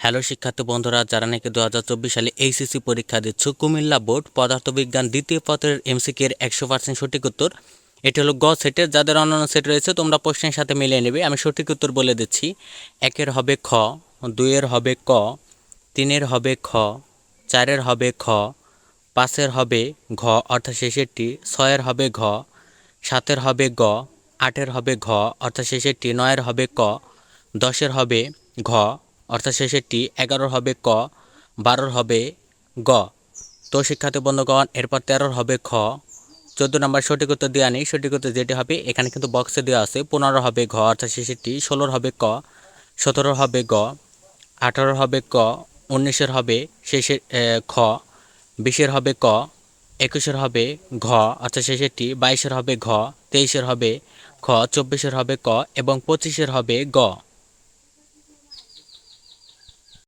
Hello শিক্ষার্থী বন্ধুরা, যারা নাকি দু হাজার চব্বিশ সালে এইচএসসি পরীক্ষা দিচ্ছ, কুমিল্লা বোর্ড পদার্থবিজ্ঞান দ্বিতীয় পত্রের এমসিকের একশো পার্সেন্ট সঠিক উত্তর। এটি হলো গ সেটের যাদের অন্যান্য সেট রয়েছে, তোমরা প্রশ্নের সাথে মিলিয়ে নেবে। আমি সঠিক উত্তর বলে দিচ্ছি। একের হবে খ, দুইয়ের হবে ক, তিনের হবে খ, চারের হবে খ, পাঁচের হবে ঘ, অর্থাৎ শেষেরটি ছয়ের হবে ঘ, সাতের হবে গ, আটের হবে ঘ, অর্থাৎ শেষেরটি নয়ের হবে ক, দশের হবে ঘ অর্থাৎ শেষেরটি এগারোর হবে ক, বারোর হবে গ। তো শিক্ষার্থী বন্ধুগণ, এরপর তেরোর হবে খ। চোদ্দ নম্বর সঠিক উত্তর দেওয়া নেই। সঠিক উত্তর যেটি হবে, এখানে কিন্তু বক্সে দেওয়া আছে পনেরো হবে ঘ, অর্থাৎ শেষেরটি ষোলোর হবে ক, সতেরোর হবে গ, আঠারোর হবে ক, উনিশের হবে শেষের খ, বিশের হবে ক, একুশের হবে ঘ, অর্থাৎ শেষেরটি বাইশের হবে ঘ, তেইশের হবে খ, চব্বিশের হবে ক এবং পঁচিশের হবে গ।